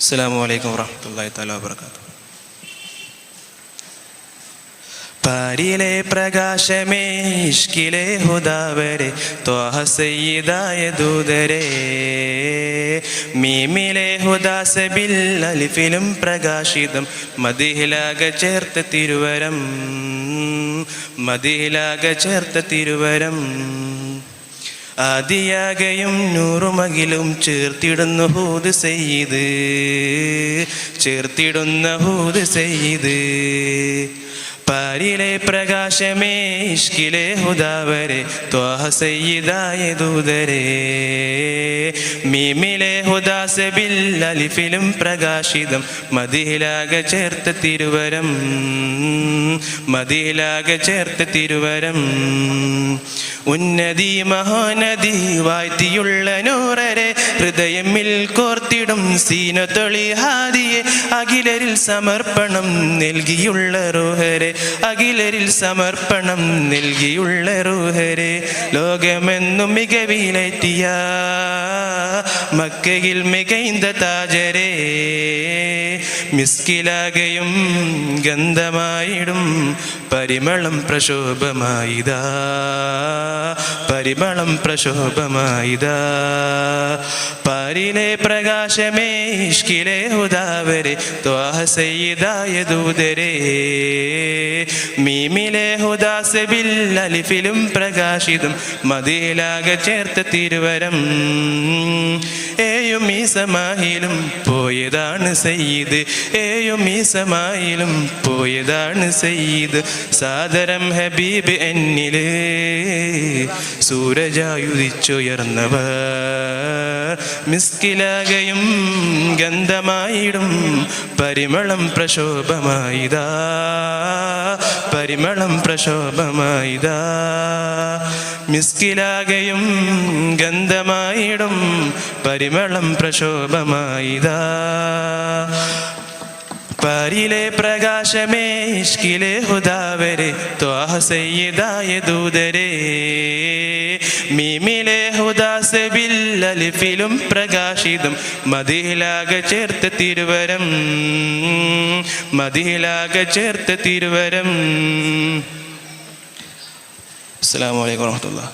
അസ്സാം വലൈക്കും വാഹമത്തല്ലാ താല വാബർക്കാത്തു പാരിയിലെ പ്രകാശമേ ഇഷ്കിലെ ഹുദാവരെ ത്വാഹ സയ്യിദായ ദൂതരെ. മീമിലെ ഹുദാസബിൽ അലിഫിലും പ്രകാശിതം മതിഹിലാക ചേർത്ത തിരുവരം മതിഹിലാക ചേർത്ത തിരുവരം. ആദിയാകയും നൂറുമകിലും ചേർത്തിടുന്ന ഹൂത് സെയ്ത് ചേർത്തിടുന്ന ഹൂത് സെയ്ത് പാരിലെ പ്രകാശമേ ഇഷ്കിലെ ഹുദാവരെ ത്വാഹ സയ്യിദായ ദൂതരെ. മീമിലെ ഹുദാസബിൽ അലിഫിലും പ്രകാശിതം മതിയിലാകെ ചേർത്ത തിരുവരം. മതിയിലാകെ ചേർത്ത തിരുവരം. ഉന്നതി മഹാനദി വാഴ്ത്തിയുള്ള നൂറരെ ഹൃദയമിൽ കോർത്തിടും സീനത്തൊളി ഹാദിയെ അഖിലരിൽ സമർപ്പണം നൽകിയുള്ള റൂഹരെ. അഖിലരിൽ സമർപ്പണം നൽകിയുള്ള റൂഹരെ. ലോകമെന്നും മികവിലെത്തിയ മക്കയിൽ മികൈന്ത താജരെ. മിസ്കിലാകയും ഗന്ധമായിടും. പരിമളം പ്രശോഭമായിതാ. പരിമളം പ്രശോഭമായിതാ. പാരിലെ പ്രകാശമേ ഇഷ്കിലെ ഹുദാവരെ ത്വാഹസയിതായ ദൂതരെ. മീമിലെ ഹുദാസബിൽ അലിഫിലും പ്രകാശിതം മതിയിലാകെ ചേർത്ത തിരുവരം. ഏയും ഈ സമാഹിലും പോയതാണ് സയ്യിദ്. ഏയും ഈ സമായിലും പോയതാണ് സയ്യിദ്. സാദരം ഹബീബ് എന്നിൽ സൂരജായുദിച്ചുയർന്നവ മിസ്കിലാകയും ഗന്ധമായിടും പരിമളം പ്രശോഭമായിതാ. പരിമളം പ്രശോഭമായിതാ. മിസ്കിലാകയും ഗന്ധമായിടും പരിമളം പ്രശോഭമായിതാ. പാരിലെ പ്രകാശമേ ഇഷ്കിലെ ഹുദാവരെ ത്വാഹ സയ്യിദായ ദൂതരെ. മീമിലെ ഹുദാസ് ബില്ലലിഫിലും പ്രകാശിതം മതിയിലാക ചേർത്ത് തിരുവരം. മതിയിലാക ചേർത്ത് തിരുവരം. അസ്സാം വലൈക്കും വാഹമത്തുള്ള